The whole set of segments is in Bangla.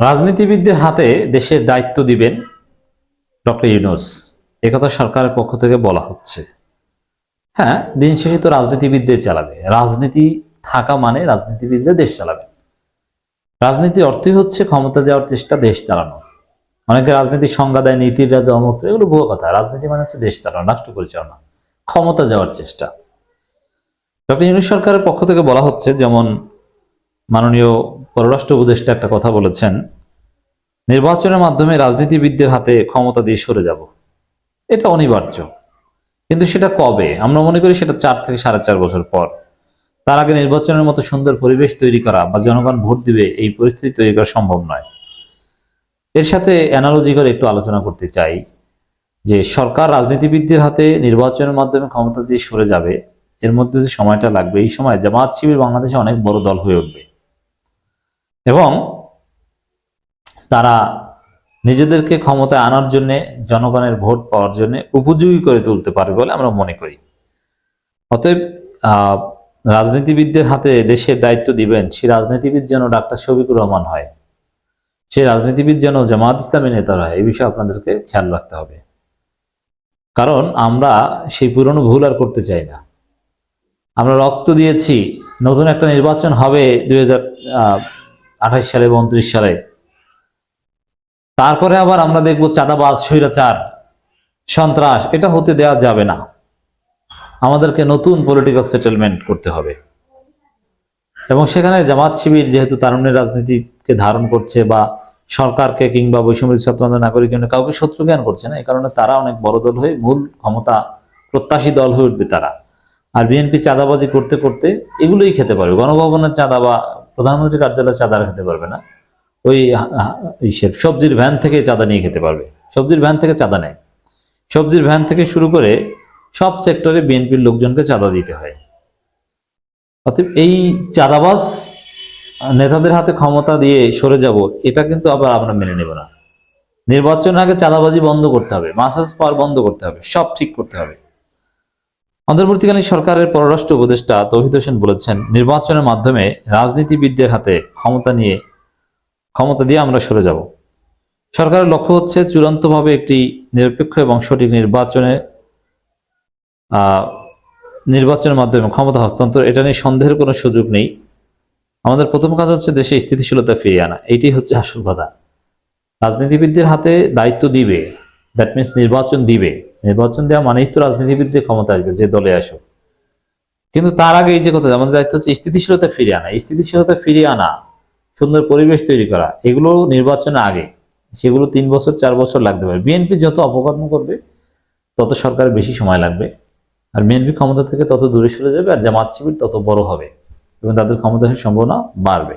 রাজনীতিবিদদের হাতে দেশের দায়িত্ব দিবেন ডক্টর ইউনুস। একথা সরকারের পক্ষ থেকে বলা হচ্ছে। হ্যাঁ দিন শেষে তো রাজনীতিবিদদের চালাবে। রাজনীতি থাকা মানে রাজনীতিবিদরা দেশ চালাবে রাজনীতি অর্থই হচ্ছে ক্ষমতা যাওয়ার চেষ্টা দেশ চালানো। অনেকে রাজনীতির সংজ্ঞা দেয়, নীতির রাজা অমুক এগুলো ভুয়ো কথা। রাজনীতি মানে হচ্ছে দেশ চালানো, রাষ্ট্র পরিচালনা, ক্ষমতা যাওয়ার চেষ্টা। ডক্টর ইউনুস সরকারের পক্ষ থেকে বলা হচ্ছে, যেমন মাননীয় পররাষ্ট্র উপদেষ্টা একটা কথা বলেছেন, নির্বাচনের মাধ্যমে রাজনীতিবিদদের হাতে ক্ষমতা দিয়ে সরে যাব। এটা অনিবার্য। কিন্তু সেটা কবে? আমরা মনে করি সেটা চার থেকে সাড়ে চার বছর পর। তার আগে নির্বাচনের মতো সুন্দর পরিবেশ তৈরি করা বা জনগণ ভোট দিবে এই পরিস্থিতি তৈরি করা সম্ভব নয়। এর সাথে অ্যানালজি করে একটু আলোচনা করতে চাই যে সরকার রাজনীতিবিদদের হাতে নির্বাচনের মাধ্যমে ক্ষমতা দিয়ে সরে যাবে, এর মধ্যে যে সময়টা লাগবে, এই সময় জামাত শিবির বাংলাদেশে অনেক বড় দল হয়ে উঠবে। এবং তারা নিজেদেরকে ক্ষমতায় আনার জন্য, জনগণের ভোট পাওয়ার জন্য উপযোগী করে তুলতে পারবে বলে আমরা মনে করি। অতএব রাজনীতিবিদদের হাতে দেশের দায়িত্ব দিবেন, সেই রাজনীতিবিদ যেন ডাক্তার শফিকুর রহমান হয়, সেই রাজনীতিবিদ যেন জামাত ইসলামী নেতারা হয়, এই বিষয়ে আপনাদেরকে খেয়াল রাখতে হবে। কারণ আমরা সেই পুরনো ভুল আর করতে চাই না। আমরা রক্ত দিয়েছি, নতুন একটা নির্বাচন হবে দুই হাজার আঠাশ সালে বা উনত্রিশ সালে। তারপরে আবার আমরা দেখব চাঁদাবাজ, স্বৈরাচার, সন্ত্রাস, এটা হতে দেওয়া যাবে না। আমাদেরকে নতুন পলিটিক্যাল সেটেলমেন্ট করতে হবে। এবং সেখানে জামাত শিবির যেহেতু তারুণ্যের রাজনীতিকে ধারণ করছে বা সরকারকে কিংবা বৈষম্য ছাত্র নাগরিক কাউকে শত্রু জ্ঞান করছে না, এই কারণে তারা অনেক বড় দল হয়ে মূল ক্ষমতা প্রত্যাশী দল হয়ে উঠবে তারা। আর বিএনপি চাঁদাবাজি করতে করতে এগুলোই খেতে পারবে। গণভবনের চাঁদা বা প্রধানমন্ত্রী কার্যালয়ের চাঁদা খেতে পারবে না। ওই সবজির ভ্যান থেকে চাঁদা নিয়ে খেতে পারবে। সবজির ভ্যান থেকে চাঁদা নেয়। সবজির ভ্যান থেকে শুরু করে সব সেক্টরে বিএনপির লোকজনকে চাঁদা দিতে হয়। অতএব এই চাঁদাবাজ নেতাদের হাতে ক্ষমতা দিয়ে সরে যাব, এটা কিন্তু আবার আমরা মেনে নেব না। নির্বাচনের আগে চাঁদাবাজি বন্ধ করতে হবে, মাসাজ পাওয়ার বন্ধ করতে হবে, সব ঠিক করতে হবে। অন্তর্বর্তীকালীন সরকারের পররাষ্ট্র উপদেষ্টা তৌহিদ হোসেন বলেছেন, নির্বাচনের মাধ্যমে রাজনীতিবিদদের হাতে ক্ষমতা নিয়ে, ক্ষমতা দিয়ে আমরা সরে যাব। সরকারের লক্ষ্য হচ্ছে চূড়ান্তভাবে একটি নিরপেক্ষ এবং সঠিক নির্বাচনে নির্বাচনের মাধ্যমে ক্ষমতা হস্তান্তর। এটা নিয়ে সন্দেহের কোনো সুযোগ নেই। আমাদের প্রথম কাজ হচ্ছে দেশে স্থিতিশীলতা ফিরিয়ে আনা। এইটাই হচ্ছে আসল কথা। রাজনীতিবিদদের হাতে দায়িত্ব দিবে। দ্যাট মিনস নির্বাচন দিবে। নির্বাচন দেওয়া মানেই তো রাজনীতিবিদদের ক্ষমতা আসবে, যে দলে আসুক। কিন্তু তার আগে এই যে কথা, আমাদের দায়িত্ব হচ্ছে স্থিতিশীলতা ফিরিয়ে আনা। স্থিতিশীলতা ফিরিয়ে আনা, সুন্দর পরিবেশ তৈরি করা, এগুলো নির্বাচনের আগে। সেগুলো তিন বছর, চার বছর লাগতে পারে। বিএনপি যত অপকর্ম করবে, তত সরকারের বেশি সময় লাগবে। আর বিএনপি ক্ষমতা থেকে তত দূরে সরে যাবে আর জামাত শিবির তত বড় হবে এবং তাদের ক্ষমতার সম্ভাবনা বাড়বে।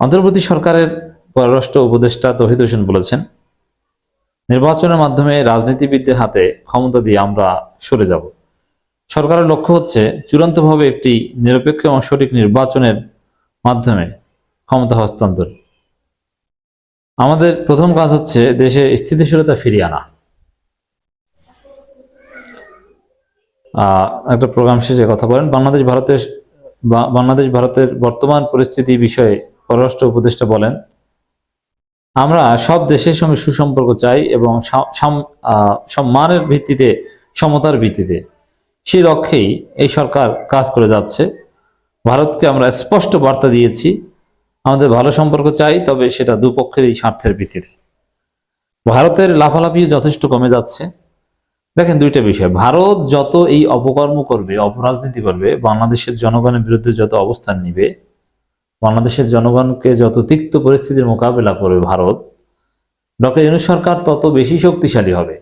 অন্তর্বর্তী সরকারের পররাষ্ট্র উপদেষ্টা তহিদ হোসেন বলেছেন নির্বাচনের মাধ্যমে রাজনীতিবিদদের হাতে ক্ষমতা দিয়ে আমরা সরে যাব। সরকারের লক্ষ্য হচ্ছে চূড়ান্তভাবে একটি নিরপেক্ষ এবং সঠিক নির্বাচনের মাধ্যমে ক্ষমতা হস্তান্তর। আমাদের প্রথম কাজ হচ্ছে দেশে স্থিতিশীলতা ফিরিয়ে আনা। একটা প্রোগ্রাম শেষে কথা বলেন। বাংলাদেশ ভারতের বাংলাদেশ ভারতের বর্তমান পরিস্থিতি বিষয়ে পররাষ্ট্র উপদেষ্টা বলেন আমরা সব দেশের সঙ্গে সুসম্পর্ক চাই এবং সম্মানের ভিত্তিতে, সমতার ভিত্তিতে। সেই লক্ষ্যেই এই সরকার কাজ করে যাচ্ছে। ভারতকে আমরা স্পষ্ট বার্তা দিয়েছি। আমাদের ভালো সম্পর্ক চাই, তবে সেটা দুপক্ষেরই স্বার্থের ভিত্তিতে। ভারতের লাফালাফি যথেষ্ট কমে যাচ্ছে। দেখেন দুইটা বিষয়। ভারত যত এই অপকর্ম করবে, অপরাজনীতি করবে, বাংলাদেশের জনগণের বিরুদ্ধে যত অবস্থান নিবে বাংলাদেশের জনগণকে যত তিক্ত পরিস্থিতির মোকাবেলা করবে ভারত, ডক্টর ইউনুস সরকার তত বেশি শক্তিশালী হবে।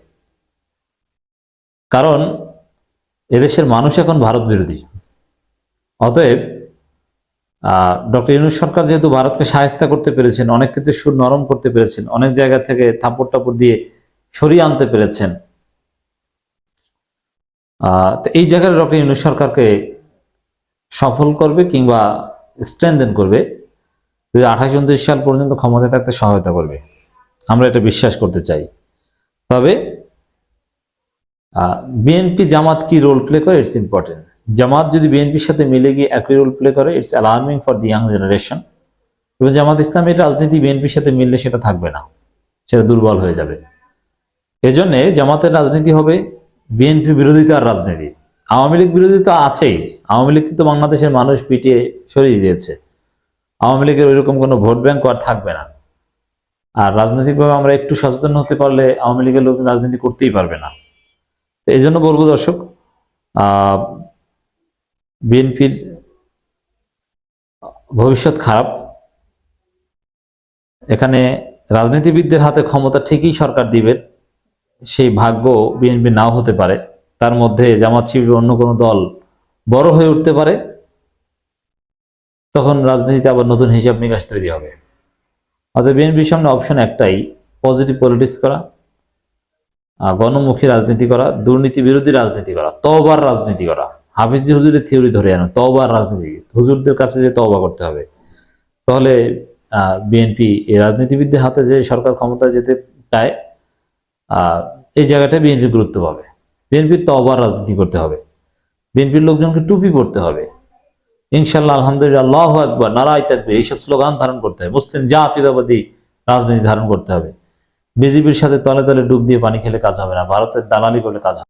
কারণ, এদেশের মানুষ এখন ভারত বিরোধী। অতএব ডক্টর ইউনুস সরকার যেহেতু ভারতকে সাহায্য করতে পেরেছেন, অনেক ক্ষেত্রে সুর নরম করতে পেরেছেন, অনেক জায়গা থেকে থাপড় টাপড় দিয়ে সরিয়ে আনতে পেরেছেন এই জায়গায় ডক্টর ইউনুস সরকারকে সফল করবে কিংবা স্ট্রেনদেন করবে। দুই আঠাশ উনত্রিশ সাল পর্যন্ত ক্ষমতায় থাকতে সহায়তা করবে। আমরা এটা বিশ্বাস করতে চাই। তবে বিএনপি জামাত কি রোল প্লে করে? ইটস ইম্পর্টেন্ট জামাত যদি বিএনপির সাথে মিলে গিয়ে একই রোল প্লে করে it's alarming for the young generation এবার জামাত ইসলামের রাজনীতি বিএনপির সাথে মিললে সেটা থাকবে না। সেটা দুর্বল হয়ে যাবে। এজন্য জামাতের রাজনীতি হবে বিএনপি বিরোধিতার রাজনীতি। আওয়ামী লীগ বিরোধী তো আছেই। আওয়ামী লীগ কিন্তু বাংলাদেশের মানুষ পিটিয়ে সরিয়ে দিয়েছে। আওয়ামী লীগের ওইরকম কোনো ভোট ব্যাংক আর থাকবে না। আর রাজনৈতিকভাবে আমরা একটু সচেতন হতে পারলে আওয়ামী লীগের লোক রাজনীতি করতেই পারবে না। এই জন্য বলব দর্শক বিএনপির ভবিষ্যৎ খারাপ। এখানে রাজনীতিবিদদের হাতে ক্ষমতা ঠিকই সরকার দিবে, সেই ভাগ্য বিএনপি নাও হতে পারে। তার মধ্যে জামাত শিবির অন্য কোনো দল বড় হয়ে উঠতে পারে, তখন রাজনীতিতে আবার নতুন হিসাব নিকাশ তৈরি হবে। অতএব বিএনপির সামনে অপশন একটাই পজিটিভ পলিটিক্স করা গণমুখী রাজনীতি করা, দুর্নীতি বিরোধী রাজনীতি করা তবার রাজনীতি করা। হাফিজি হুজুরের থিওরি ধরে আনো তবার রাজনীতি। হুজুরদের কাছে যে তবা করতে হবে, তাহলে বিএনপি এই রাজনীতিবিদদের হাতে যে সরকার ক্ষমতায় যেতে চায় এই জায়গাটায় বিএনপি গুরুত্ব পাবে। বিএনপির তবার রাজনীতি করতে হবে। বিএনপির লোকজনকে টুপি পড়তে হবে। ইনশাল্লাহ আলহামদুলিল্লাহ, আল্লাহ একবার নারায় থাকবে এইসব স্লোগান ধারণ করতে হবে। মুসলিম জাতীয়তাবাদী রাজনীতি ধারণ করতে হবে। বিজেপির সাথে তলে তলে ডুব দিয়ে পানি খেলে কাজ হবে না, ভারতের দালালি করলে কাজ হবে।